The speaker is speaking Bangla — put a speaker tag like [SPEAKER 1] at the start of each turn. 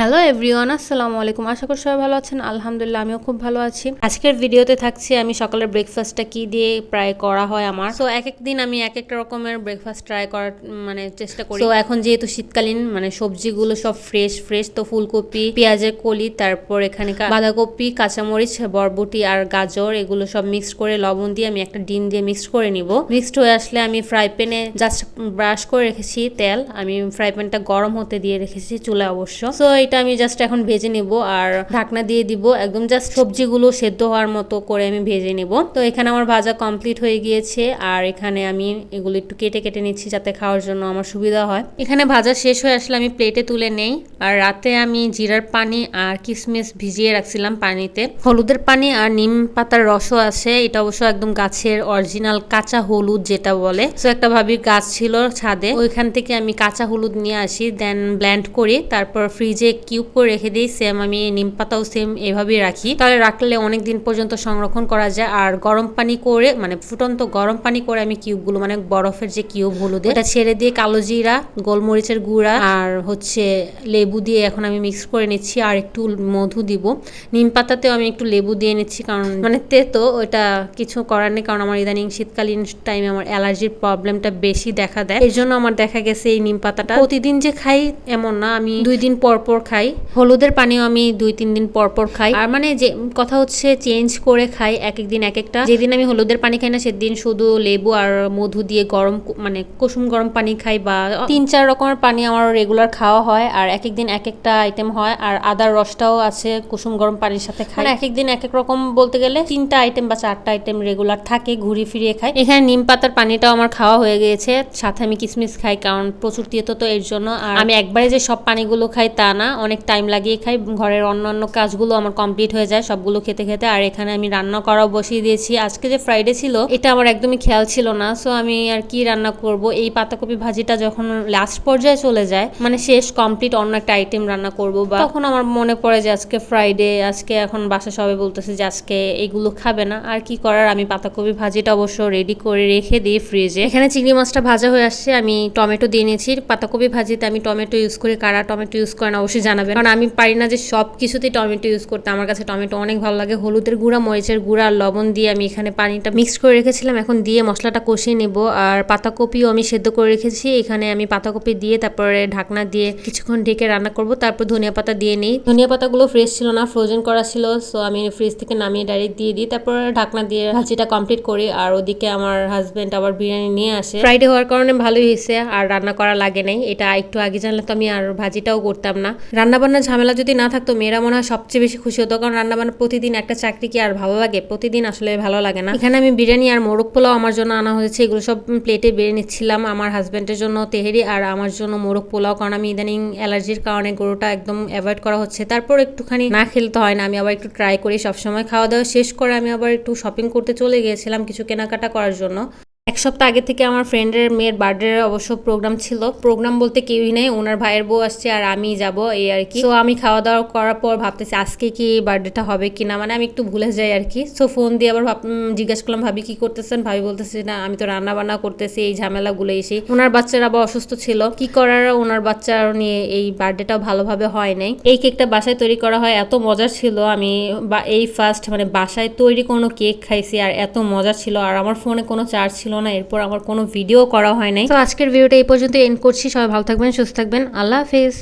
[SPEAKER 1] হ্যালো এভরিওয়ান আসসালামু আলাইকুম। আশা করি সবাই ভালো আছেন। আলহামদুলিল্লাহ, আমিও খুব ভালো আছি। আজকের ভিডিওতে থাকছি আমি সকালের ব্রেকফাস্টটা কি দিয়ে প্রায় করা হয় আমার। তো এক এক দিন আমি এক একটা রকমের ব্রেকফাস্ট ট্রাই করার মানে চেষ্টা করি। তো এখন যেহেতু শীতকালীন মানে সবজিগুলো সব ফ্রেশ ফ্রেশ তো ফুলকপি, পেঁয়াজের কলি, তারপর এখানেকার বাঁধাকপি, কাঁচামরিচ, বরবটি আর গাজর, এগুলো সব মিক্সড করে লবণ দিয়ে আমি একটা ডিম দিয়ে মিক্সড করে নিব। মিক্সড হয়ে আসলে আমি ফ্রাই প্যানে জাস্ট ব্রাশ করে রেখেছি তেল। আমি ফ্রাই প্যানটা গরম হতে দিয়ে রেখেছি চুলায় অবশ্য। সো এটা আমি জাস্ট এখন ভেজে নেব আর ঢাকনা দিয়ে দিব। একদম জাস্ট সবজিগুলো সেদ্ধ হওয়ার মতো করে আমি ভেজে নেব। তো এখানে আমার ভাজা কমপ্লিট হয়ে গিয়েছে আর এখানে আমি এগুলো একটু কেটে কেটে নিচ্ছি যাতে খাওয়ার জন্য আমার সুবিধা হয়। এখানে ভাজা শেষ হয়ে আসলে আমি প্লেটে তুলে নেই আর রাতে আমি জিরার পানি আর কিশমিশ ভিজিয়ে রাখছিলাম পানিতে। হলুদের পানি আর নিম পাতার রসও আছে, এটা অবশ্য একদম গাছের অরিজিনাল কাঁচা হলুদ যেটা বলে। তো একটা ভাবি গাছ ছিল ছাদে, ওইখান থেকে আমি কাঁচা হলুদ নিয়ে আসি দেন ব্ল্যান্ড করি, তারপর ফ্রিজে কিউব করে রেখে দিই, সেম আমি নিম পাতাও সেম এভাবেই রাখি। তাহলে রাখলে অনেক দিন পর্যন্ত সংরক্ষণ করা যায়। আর গরম পানি করে মানে ফুটন্ত গরম পানি করে আমি কিউবগুলো মানে বরফের যে কিউব হলুদের এটা ছেড়ে দিয়ে কালো জিরা, গোলমরিচের গুঁড়া, আর হচ্ছে লেবু দিয়ে এখন আমি মিক্স করে নিচ্ছি। আর একটু মধু দিব। নিম পাতাতেও আমি একটু লেবু দিয়ে নিচ্ছি, কারণ মানে তেতো, ওটা কিছু করার নেই, কারণ আমার ইদানিং শীতকালীন টাইমে আমার অ্যালার্জির প্রবলেমটা বেশি দেখা দেয়। এর জন্য আমার দেখা গেছে এই নিম পাতাটা। প্রতিদিন যে খাই এমন না, আমি দুই দিন পর পর খাই। হলুদের পানিও আমি দুই, তিন দিন পর পর খাই। আর মানে যে কথা হচ্ছে চেঞ্জ করে খাই এক এক দিন এক একটা যেদিন আমি হলুদের পানি খাই না, সেদিন শুধু লেবু আর মধু দিয়ে গরম মানে কুসুম গরম পানি খাই বা তিন, চার রকমের পানি আমার রেগুলার খাওয়া হয় আর এক এক দিন এক একটা আইটেম হয়। আর আদার রসটাও আছে কুসুম গরম পানির সাথে খাই। মানে এক একদিন এক এক রকম বলতে গেলে তিনটা আইটেম বা চারটা আইটেম রেগুলার থাকে, ঘুরিয়ে ফিরিয়ে খাই। এখানে নিম পাতার পানিটাও আমার খাওয়া হয়ে গিয়েছে। সাথে আমি কিসমিস খাই কারণ প্রচুর তো এর জন্য। আর আমি একবারে যে সব পানিগুলো খাই তা না। অনেক টাইম লাগিয়ে খাই। ঘরের অন্যান্য কাজগুলো আমার কমপ্লিট হয়ে যায়, সবগুলো খেতে খেতে। আর এখানে আমি রান্না করাও বসিয়ে দিয়েছি। আজকে যে ফ্রাইডে ছিল, এটা আমার একদমই খেয়াল ছিল না। সো আমি আর কি রান্না করব? এই পাতাকপি ভাজিটা যখন লাস্ট পর্যায়ে চলে যায় মানে শেষ কমপ্লিট অন্য একটা আইটেম রান্না করব বা তখন আমার মনে পড়ে যে আজকে ফ্রাইডে আজকে এখন বাসা সবাই বলতেছে যে আজকে এইগুলো খাবে না। আর কি করার? আমি পাতাকপি ভাজিটা অবশ্য রেডি করে রেখে দিই ফ্রিজে এখানে চিংড়ি মাছটা ভাজা হয়ে আসছে। আমি টমেটো দিয়ে নিয়েছি। পাতাকপি ভাজিতে আমি টমেটো ইউজ করি। কারা টমেটো ইউজ করেন অবশ্যই জানাবেন। কারণ আমি পারি না যে সব কিছুতেই টমেটো ইউজ করতে। আমার কাছে টমেটো অনেক ভালো লাগে। হলুদের গুঁড়া, মরিচের গুঁড়া আর লবণ দিয়ে আমি এখানে পানিটা মিক্স করে রেখেছিলাম। এখন দিয়ে মশলাটা কষিয়ে নেব। আর পাতাকপিও আমি সেদ্ধ করে রেখেছি। এখানে আমি পাতাকপি দিয়ে তারপরে ঢাকনা দিয়ে কিছুক্ষণ ঢেকে রান্না করব। তারপর ধনিয়া পাতা দিয়ে নিই। ধনিয়া পাতাগুলো ফ্রেশ ছিল না ফ্রোজেন করা ছিল। সো আমি ফ্রিজ থেকে নামিয়ে ডাইরেক্ট দিয়ে দিই। তারপর ঢাকনা দিয়ে ভাজিটা কমপ্লিট করি। আর ওদিকে আমার হাজবেন্ড আবার বিরিয়ানি নিয়ে আসে। ফ্রাইডে হওয়ার কারণে ভালোই হয়েছে। আর রান্না করা লাগে নাই। এটা একটু আগে জানলে তো আমি আর ভাজিটাও করতাম না। রান্না বান্নার ঝামেলা যদি না থাকতো, মেয়েরা মনে হয় সবচেয়ে বেশি খুশি হতো। কারণ রান্নাবান্না প্রতিদিন একটা চাকরি কি আর ভালো লাগে? প্রতিদিন আসলে ভালো লাগে না। এখানে আমি বিরিয়ানি আর মোরগ পোলাও আমার জন্য আনা হয়েছে। এগুলো সব প্লেটে বেড়ে নিচ্ছিলাম। আমার হাজব্যান্ডের জন্য তেহেরি আর আমার জন্য মোরগ পোলাও। কারণ আমি ইদানিং অ্যালার্জির কারণে গরুটা একদম অ্যাভয়েড করা হচ্ছে। তারপর একটুখানি না খেলতে হয় না। আমি আবার একটু ট্রাই করি। সবসময় খাওয়া দাওয়া শেষ করে আমি আবার একটু শপিং করতে চলে গিয়েছিলাম কিছু কেনাকাটা করার জন্য। এক সপ্তাহ আগে থেকে আমার ফ্রেন্ডের মেয়ের বার্থডে অবশ্য প্রোগ্রাম ছিল। প্রোগ্রাম বলতে কেউই নেই, ওনার ভাইয়ের বউ আসছে আর আমি যাব এই আর কি। তো আমি খাওয়া দাওয়া করার পর ভাবতেছি আজকে কি বার্থডেটা হবে কি না মানে আমি একটু ভুলে যাই আর কি। সো ফোন দিয়ে আবার জিজ্ঞাসা করলাম, ভাবি কি করতেছেন? ভাবি বলতেছি, না, আমি তো রান্না বান্না করতেছি, এই ঝামেলাগুলো এসে ওনার বাচ্চারা আবার অসুস্থ ছিল। কি করার, ওনার বাচ্চার নিয়ে এই বার্থডেটাও ভালোভাবে হয় নাই। এই কেকটা বাসায় তৈরি করা হয়, এত মজার ছিল। আমি বা এই ফার্স্ট মানে বাসায় তৈরি কোনো কেক খাইছি আর এত মজা ছিল। আর আমার ফোনে কোনো চার্জ ছিল না, এরপর আমার কোনো ভিডিও করা হয় নাই। তো আজকের ভিডিওটা এই পর্যন্ত এন্ড করছি। সবাই ভালো থাকবেন, সুস্থ থাকবেন। আল্লাহ হাফেজ।